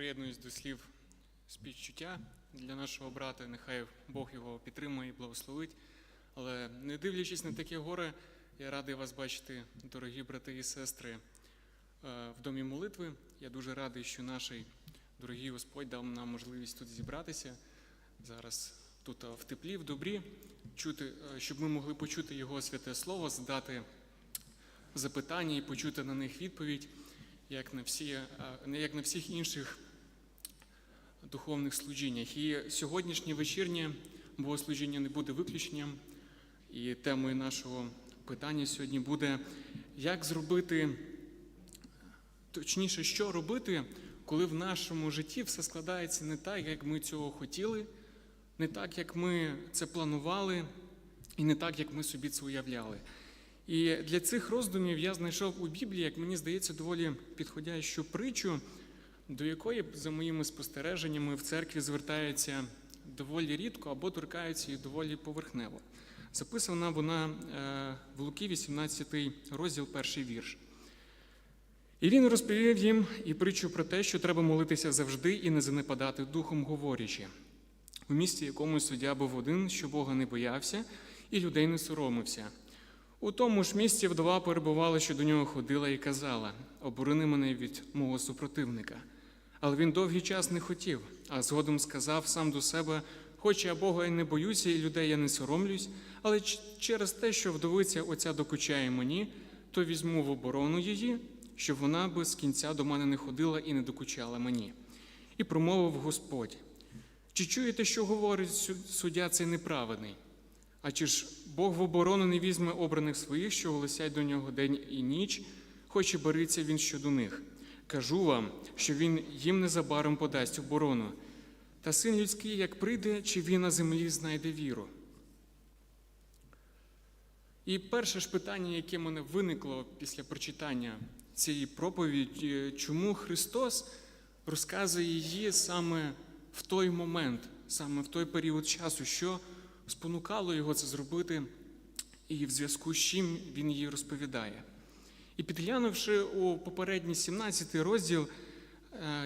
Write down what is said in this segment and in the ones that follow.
приєднуюсь до слів співчуття для нашого брата. Нехай Бог його підтримує і благословить. Але не дивлячись на таке горе, я радий вас бачити, дорогі брати і сестри, е, в домі молитви. Я дуже радий, що наш дорогий Господь дав нам можливість тут зібратися зараз тут е, в теплі, в добрі, чути, е, щоб ми могли почути Його святе Слово, задати запитання і почути на них відповідь, як на, всі, як на всіх інших духовних служіннях. І сьогоднішнє вечірнє богослужіння не буде виключенням. І темою нашого питання сьогодні буде, як зробити, точніше, що робити, коли в нашому житті все складається не так, як ми цього хотіли, не так, як ми це планували, і не так, як ми собі це уявляли. І для цих роздумів я знайшов у Біблії, як мені здається, доволі підходящу притчу, до якої, за моїми спостереженнями, в церкві звертаються доволі рідко або торкаються її доволі поверхнево. Записана вона е, в Луки, 18 розділ, перший вірш. І він розповів їм і притчу про те, що треба молитися завжди і не занепадати духом, говорячи. У місті якомусь суддя був один, що Бога не боявся, і людей не соромився. У тому ж місті вдова перебувала, що до нього ходила і казала: оборони мене від мого супротивника. Але він довгий час не хотів, а згодом сказав сам до себе: Хоч я Бога і не боюся, і людей я не соромлюсь, але через те, що вдовиця оця докучає мені, то візьму в оборону її, щоб вона без кінця до мене не ходила і не докучала мені. І промовив Господь: чи чуєте, що говорить суддя цей неправедний? А чи ж Бог в оборону не візьме обраних своїх, що голосять до нього день і ніч, хоч і бориться він щодо них? Кажу вам, що він їм незабаром подасть оборону. Та син людський, як прийде, чи він на землі знайде віру? І перше ж питання, яке мене виникло після прочитання цієї проповіді, чому Христос розказує її саме в той момент, саме в той період часу, що спонукало його це зробити, і в зв'язку з чим він її розповідає. І підглянувши у попередній 17 розділ,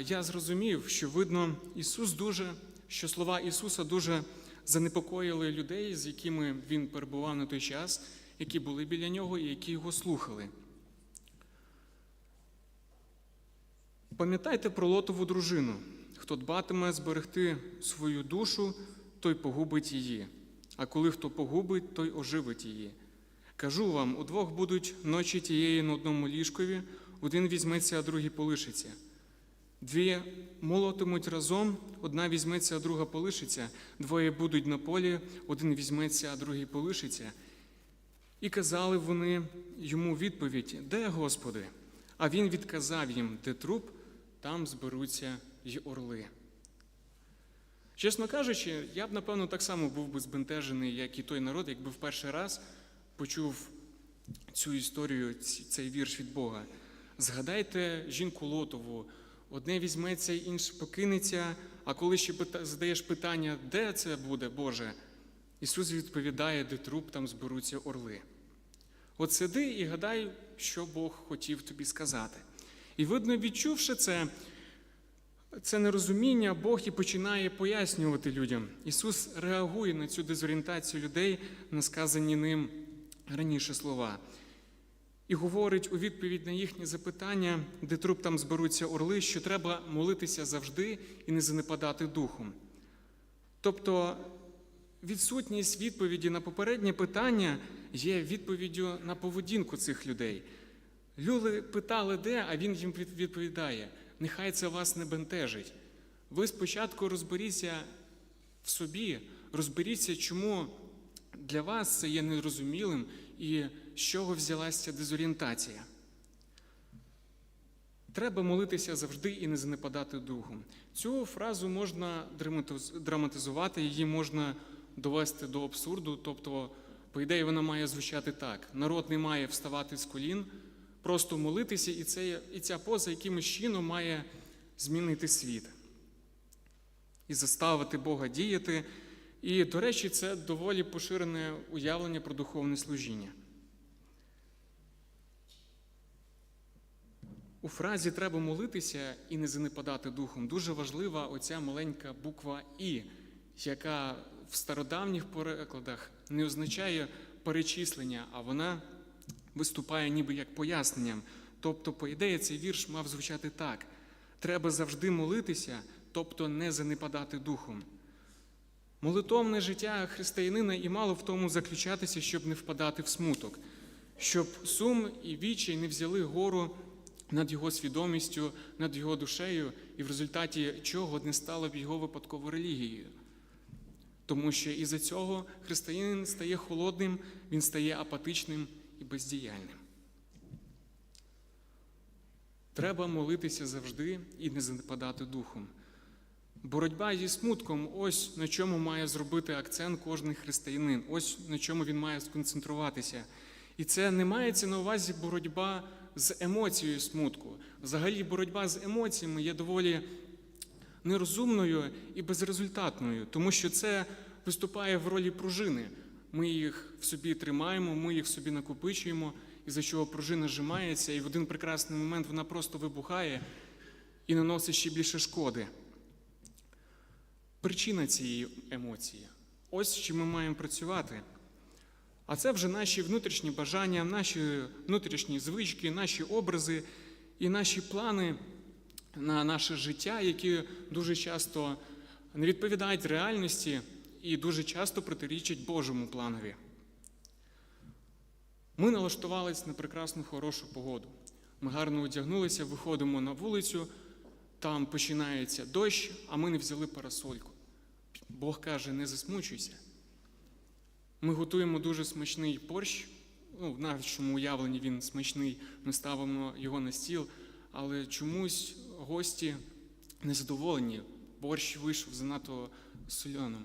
я зрозумів, що видно, Ісус дуже, що слова Ісуса дуже занепокоїли людей, з якими Він перебував на той час, які були біля нього і які його слухали. Пам'ятайте про лотову дружину. Хто дбатиме зберегти свою душу, той погубить її. А коли хто погубить, той оживить її. Кажу вам: удвох будуть ночі тієї на одному ліжкові, один візьметься, а другий полишиться. Дві молотимуть разом, одна візьметься, а друга полишиться, двоє будуть на полі, один візьметься, а другий полишиться. І казали вони йому відповідь: Де, Господи? А він відказав їм, де труп, там зберуться й орли. Чесно кажучи, я б, напевно, так само був би збентежений, як і той народ, якби в перший раз почув цю історію, цей вірш від Бога. Згадайте жінку Лотову, одне візьметься, інше покинеться, а коли ще задаєш питання, де це буде, Боже? Ісус відповідає, де труп, там зберуться орли. От сиди і гадай, що Бог хотів тобі сказати. І, видно, відчувши це, це нерозуміння, Бог і починає пояснювати людям. Ісус реагує на цю дезорієнтацію людей, на сказані ним раніше слова. І говорить у відповідь на їхнє запитання, де труп там зберуться орли, що треба молитися завжди і не занепадати духом. Тобто відсутність відповіді на попереднє питання є відповіддю на поведінку цих людей. Люди питали, де, а він їм відповідає: нехай це вас не бентежить. Ви спочатку розберіться в собі, розберіться, чому для вас це є нерозумілим і з чого взялася дезорієнтація. Треба молитися завжди і не занепадати духом. Цю фразу можна драматизувати, її можна довести до абсурду. Тобто, по ідеї, вона має звучати так: народ не має вставати з колін, просто молитися, і, це, і ця поза якимось чином має змінити світ і заставити Бога діяти. І, до речі, це доволі поширене уявлення про духовне служіння. У фразі треба молитися і не занепадати духом. Дуже важлива оця маленька буква І, яка в стародавніх перекладах не означає перечислення, а вона виступає ніби як поясненням. Тобто, по ідеї, цей вірш мав звучати так: треба завжди молитися, тобто не занепадати духом. Молитовне життя християнина і мало в тому заключатися, щоб не впадати в смуток, щоб сум і вічай не взяли гору над його свідомістю, над його душею, і в результаті чого не стало б його випадково релігією. Тому що із-за цього християнин стає холодним, він стає апатичним і бездіяльним. Треба молитися завжди і не занепадати духом. Боротьба зі смутком ось на чому має зробити акцент кожен християнин, ось на чому він має сконцентруватися. І це не мається на увазі боротьба з емоцією смутку. Взагалі, боротьба з емоціями є доволі нерозумною і безрезультатною, тому що це виступає в ролі пружини. Ми їх в собі тримаємо, ми їх собі накопичуємо, і за чого пружина зжимається, і в один прекрасний момент вона просто вибухає і наносить ще більше шкоди. Причина цієї емоції ось з чим ми маємо працювати. А це вже наші внутрішні бажання, наші внутрішні звички, наші образи і наші плани на наше життя, які дуже часто не відповідають реальності і дуже часто протирічать Божому планові. Ми налаштувалися на прекрасну хорошу погоду. Ми гарно одягнулися, виходимо на вулицю, там починається дощ, а ми не взяли парасольку. Бог каже, не засмучуйся. Ми готуємо дуже смачний борщ. Ну, в нашому уявленні він смачний, ми ставимо його на стіл, але чомусь гості незадоволені. Борщ вийшов занадто соленим.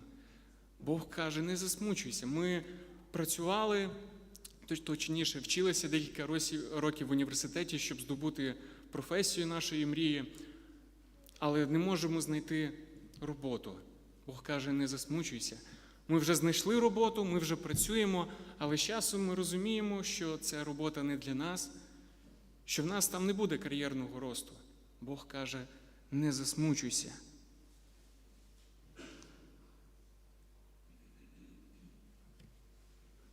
Бог каже, не засмучуйся. Ми працювали, точніше, вчилися декілька років в університеті, щоб здобути професію нашої мрії, але не можемо знайти роботу. Бог каже, не засмучуйся. Ми вже знайшли роботу, ми вже працюємо, але з часом ми розуміємо, що ця робота не для нас, що в нас там не буде кар'єрного росту. Бог каже, не засмучуйся.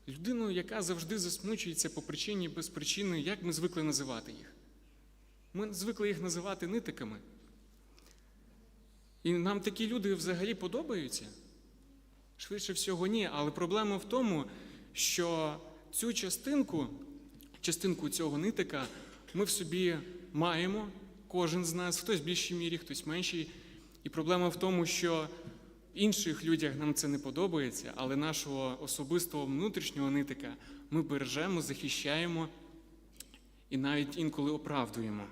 Людину, яка завжди засмучується по причині без причини, як ми звикли називати їх? Ми звикли їх називати нитиками. І нам такі люди взагалі подобаються? Швидше всього, ні. Але проблема в тому, що цю частинку, частинку цього нитика, ми в собі маємо, кожен з нас, хтось в більшій мірі, хтось меншій. І проблема в тому, що в інших людях нам це не подобається, але нашого особистого внутрішнього нитика ми бережемо, захищаємо і навіть інколи оправдуємо.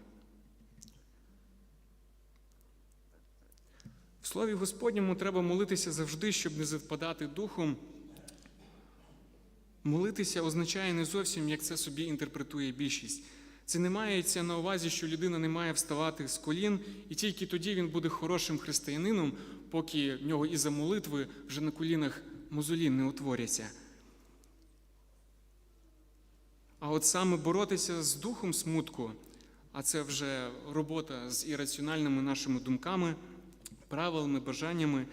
Слові Господньому треба молитися завжди, щоб не завпадати духом. Молитися означає не зовсім, як це собі інтерпретує більшість. Це не мається на увазі, що людина не має вставати з колін, і тільки тоді він буде хорошим християнином, поки в нього і за молитви вже на колінах мозолі не утворяться. А от саме боротися з духом смутку, а це вже робота з ірраціональними нашими думками правилами, бажаннями,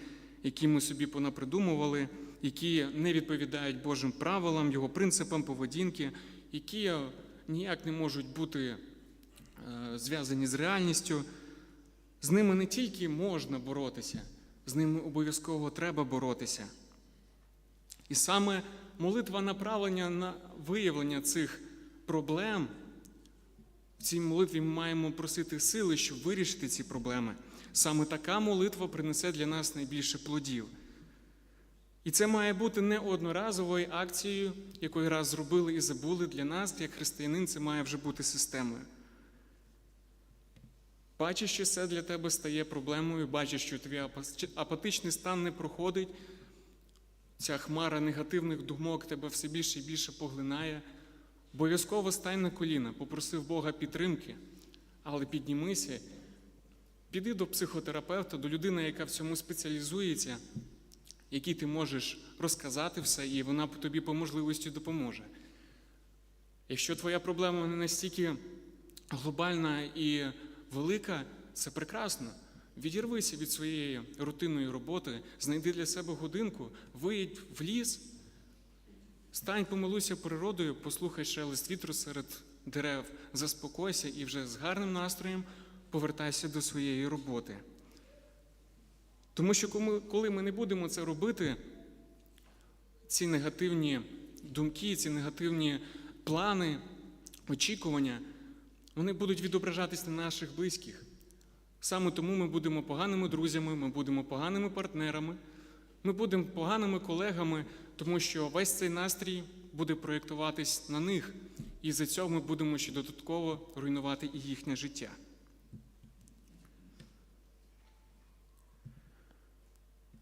які ми собі понапридумували, які не відповідають Божим правилам, його принципам поведінки, які ніяк не можуть бути е, зв'язані з реальністю. З ними не тільки можна боротися, з ними обов'язково треба боротися. І саме молитва направлення на виявлення цих проблем. В цій молитві ми маємо просити сили, щоб вирішити ці проблеми. Саме така молитва принесе для нас найбільше плодів. І це має бути не одноразовою акцією, якої раз зробили і забули для нас, як християнин, це має вже бути системою. Бачиш, що це для тебе стає проблемою, бачиш, що твій апатичний стан не проходить, ця хмара негативних думок тебе все більше і більше поглинає. Обов'язково стань на коліна, попросив Бога підтримки, але піднімися. Піди до психотерапевта, до людини, яка в цьому спеціалізується, якій ти можеш розказати все, і вона тобі по можливості допоможе. Якщо твоя проблема не настільки глобальна і велика, це прекрасно. Відірвися від своєї рутинної роботи, знайди для себе годинку, виїдь в ліс, стань, помилуйся природою, послухай шелест вітру серед дерев, заспокойся і вже з гарним настроєм повертайся до своєї роботи. Тому що коли- ми не будемо це робити, ці негативні думки, ці негативні плани, очікування, вони будуть відображатись на наших близьких. Саме тому ми будемо поганими друзями, ми будемо поганими партнерами, ми будемо поганими колегами, тому що весь цей настрій буде проєктуватись на них, і за цього ми будемо ще додатково руйнувати і їхнє життя.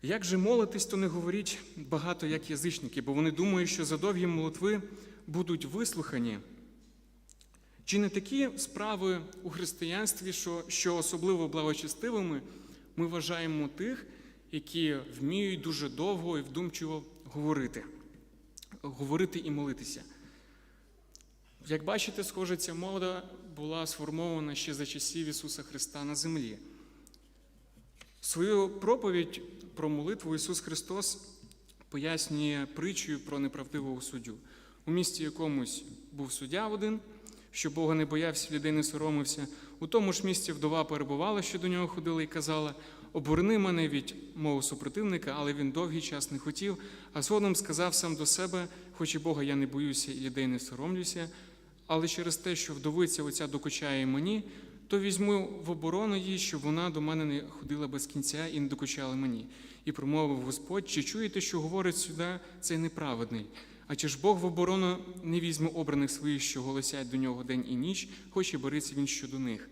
Як же молитись, то не говоріть багато як язичники, бо вони думають, що за довгі молитви будуть вислухані. Чи не такі справи у християнстві, що, що особливо благочестивими, ми вважаємо тих, які вміють дуже довго і вдумчиво говорити, говорити і молитися? Як бачите, схоже, ця мода була сформована ще за часів Ісуса Христа на землі. Свою проповідь про молитву Ісус Христос пояснює притчею про неправдивого суддю. У місті якомусь був суддя один, що Бога не боявся, людей не соромився. У тому ж місті вдова перебувала, що до нього ходила і казала: оборони мене від мого супротивника, але він довгий час не хотів, а згодом сказав сам до себе, хоч і Бога я не боюся і людей не соромлюся, але через те, що вдовиця оця докучає мені, то візьму в оборону її, щоб вона до мене не ходила без кінця і не докучала мені. І промовив Господь, чи чуєте, що говорить сюди цей неправедний? А чи ж Бог в оборону не візьме обраних своїх, що голосять до нього день і ніч, хоч і бореться він щодо них?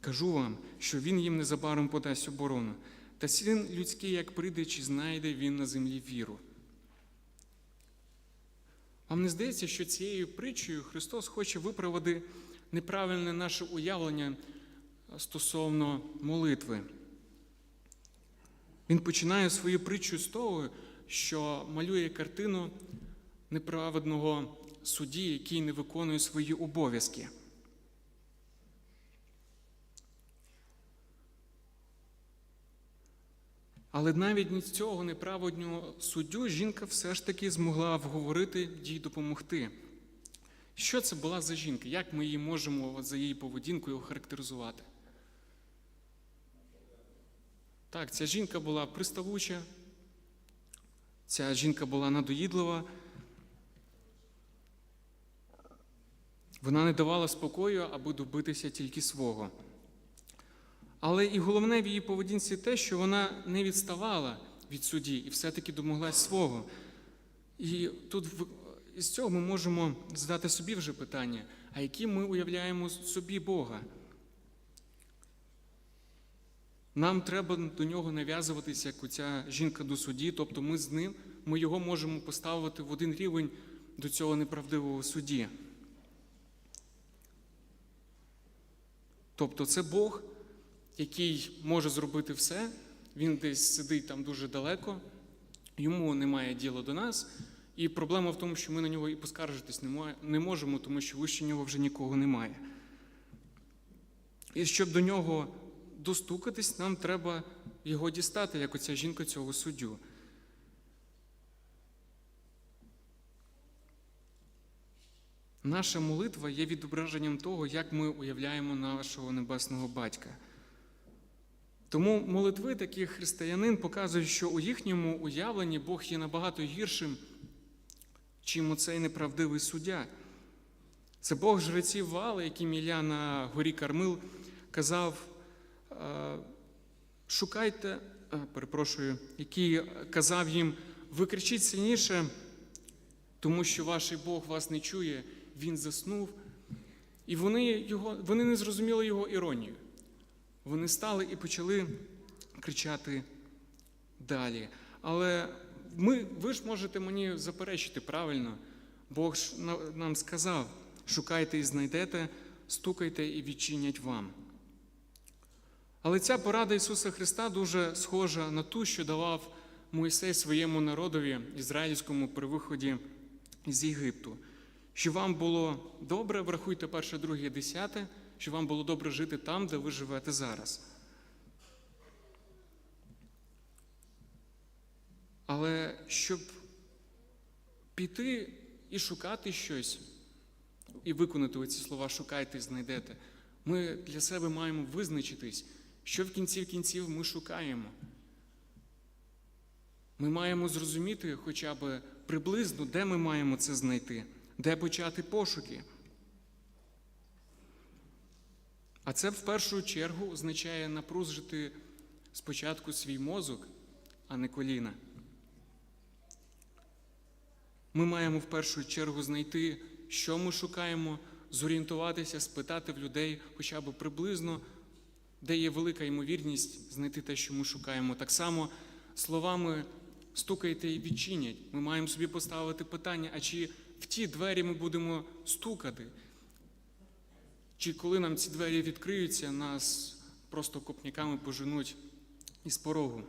Кажу вам, що він їм незабаром подасть оборону. Та син людський, як прийде, чи знайде він на землі віру. Вам не здається, що цією притчею Христос хоче виправити неправильне наше уявлення стосовно молитви. Він починає свою притчу з того, що малює картину неправедного судді, який не виконує свої обов'язки. Але навіть цього неправедного суддю жінка все ж таки змогла вговорити їй допомогти. Що це була за жінка? Як ми її можемо за її поведінкою охарактеризувати? Так, ця жінка була приставуча, ця жінка була надоїдлива. Вона не давала спокою, аби добитися тільки свого. Але і головне в її поведінці те, що вона не відставала від судді і все-таки домоглась свого. І тут із цього ми можемо задати собі вже питання, а які ми уявляємо собі Бога? Нам треба до нього нав'язуватися, як оця жінка до судді, тобто ми з ним, ми його можемо поставити в один рівень до цього неправдивого судді. Тобто це Бог, який може зробити все, він десь сидить там дуже далеко, йому немає діла до нас. І проблема в тому, що ми на нього і поскаржитись не можемо, тому що вище нього вже нікого немає. І щоб до нього достукатись, нам треба його дістати, як оця жінка цього суддю. Наша молитва є відображенням того, як ми уявляємо нашого небесного батька. Тому молитви таких християнин показують, що у їхньому уявленні Бог є набагато гіршим, чим оцей неправдивий суддя. Це Бог жреців Вали, яким Ілля на горі Кармил казав, шукайте, перепрошую, який казав їм, ви кричіть сильніше, тому що ваш Бог вас не чує, він заснув. І вони, його, вони не зрозуміли його іронію. Вони стали і почали кричати далі. Але ми, ви ж можете мені заперечити правильно. Бог ж нам сказав: шукайте і знайдете, стукайте і відчинять вам. Але ця порада Ісуса Христа дуже схожа на ту, що давав Мойсей своєму народові ізраїльському при виході з Єгипту. Що вам було добре, врахуйте перше, друге, десяте, щоб вам було добре жити там, де ви живете зараз. Але щоб піти і шукати щось, і виконати оці слова шукайте і знайдете, ми для себе маємо визначитись, що в кінці кінців ми шукаємо. Ми маємо зрозуміти хоча б приблизно, де ми маємо це знайти, де почати пошуки. А це в першу чергу означає напружити спочатку свій мозок, а не коліна. Ми маємо в першу чергу знайти, що ми шукаємо, зорієнтуватися, спитати в людей хоча б приблизно, де є велика ймовірність знайти те, що ми шукаємо. Так само словами стукайте і відчинять. Ми маємо собі поставити питання, а чи в ті двері ми будемо стукати? Чи коли нам ці двері відкриються, нас просто копняками поженуть із порогу?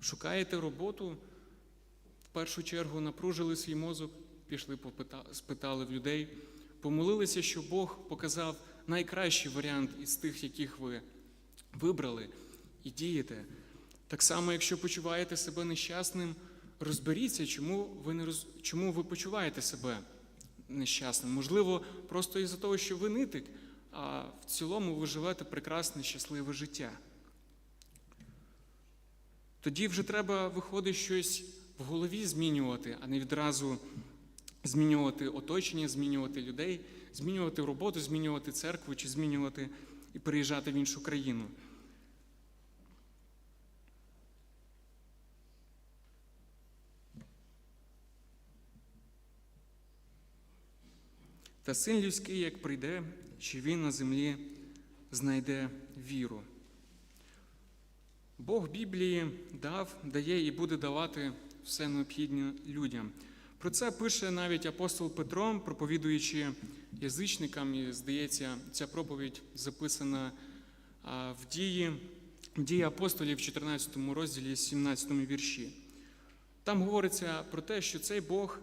Шукаєте роботу, в першу чергу напружили свій мозок, пішли спитали в людей, помолилися, що Бог показав найкращий варіант із тих, яких ви вибрали, і дієте. Так само, якщо почуваєте себе нещасним, розберіться, чому ви, не роз... чому ви почуваєте себе нещасним. Можливо, просто із-за того, що ви нитик, а в цілому ви живете прекрасне, щасливе життя. Тоді вже треба, виходить, щось в голові змінювати, а не відразу змінювати оточення, змінювати людей, змінювати роботу, змінювати церкву чи змінювати і переїжджати в іншу країну. Та син людський, як прийде, чи він на землі знайде віру. Бог Біблії дав, дає і буде давати все необхідне людям. Про це пише навіть апостол Петро, проповідуючи язичникам, і здається, ця проповідь записана в дії, в дії апостолів в 14 розділі, 17 вірші. Там говориться про те, що цей Бог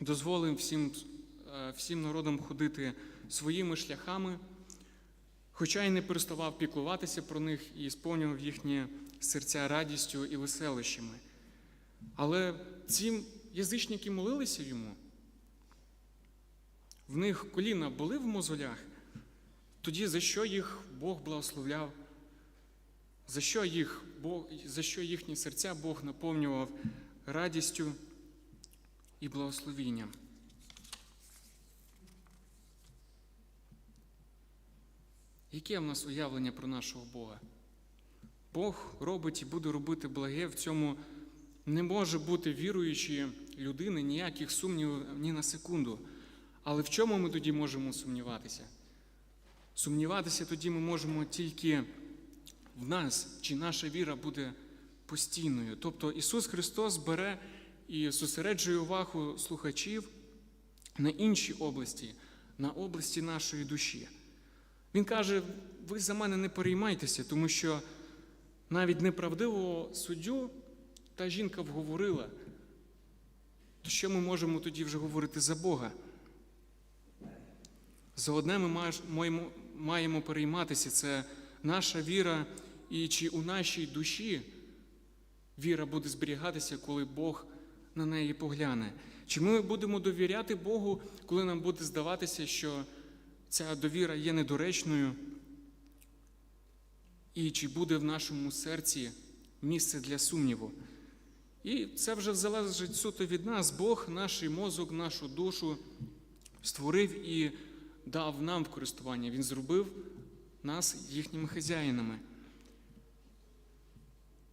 дозволив всім, всім народам ходити своїми шляхами, хоча й не переставав піклуватися про них і сповнював їхні серця радістю і веселищами. Але ці язичники молилися йому. В них коліна були в мозолях. Тоді за що їх Бог благословляв? За що, їх Бог, за що їхні серця Бог наповнював радістю і благословінням? Яке в нас уявлення про нашого Бога? Бог робить і буде робити благе, в цьому не може бути віруючої людини ніяких сумнівів ні на секунду. Але в чому ми тоді можемо сумніватися? Сумніватися тоді ми можемо тільки в нас, чи наша віра буде постійною. Тобто Ісус Христос бере і зосереджує увагу слухачів на інші області, на області нашої душі. Він каже: ви за мене не переймайтеся, тому що навіть неправдивого суддю та жінка вговорила. То що ми можемо тоді вже говорити за Бога? За одне ми маємо, перейматися, це наша віра, і чи у нашій душі віра буде зберігатися, коли Бог на неї погляне. Чи ми будемо довіряти Богу, коли нам буде здаватися, що ця довіра є недоречною, і чи буде в нашому серці місце для сумніву? І це вже залежить суто від нас. Бог, наш мозок, нашу душу створив і дав нам в користування. Він зробив нас їхніми хазяїнами.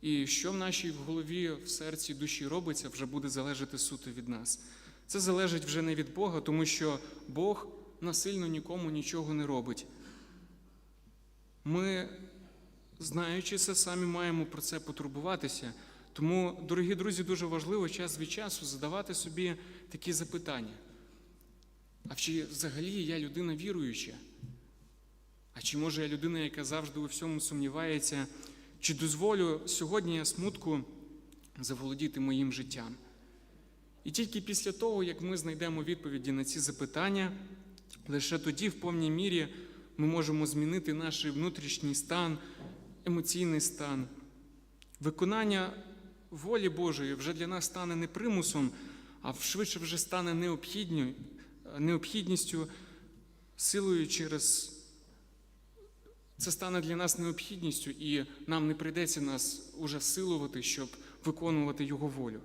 І що в нашій голові, в серці, душі робиться, вже буде залежати суто від нас. Це залежить вже не від Бога, тому що Бог насильно нікому нічого не робить. Ми, знаючи це, самі маємо про це потурбуватися. Тому, дорогі друзі, дуже важливо час від часу задавати собі такі запитання. А чи взагалі я людина віруюча? А чи може я людина, яка завжди у всьому сумнівається, Чи дозволю сьогодні я смутку заволодіти моїм життям? І тільки після того, як ми знайдемо відповіді на ці запитання, лише тоді, в повній мірі, ми можемо змінити наш внутрішній стан, емоційний стан. Виконання волі Божої вже для нас стане не примусом, а швидше вже стане необхідністю, силою через це стане для нас необхідністю, і нам не прийдеться нас уже силувати, щоб виконувати Його волю.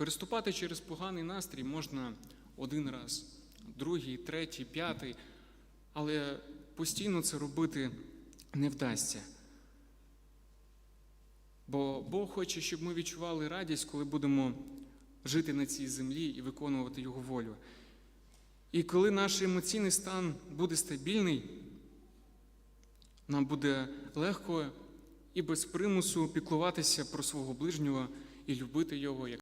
Переступати через поганий настрій можна один раз, другий, третій, п'ятий, але постійно це робити не вдасться. Бо Бог хоче, щоб ми відчували радість, коли будемо жити на цій землі і виконувати Його волю. І коли наш емоційний стан буде стабільний, нам буде легко і без примусу піклуватися про свого ближнього і любити його як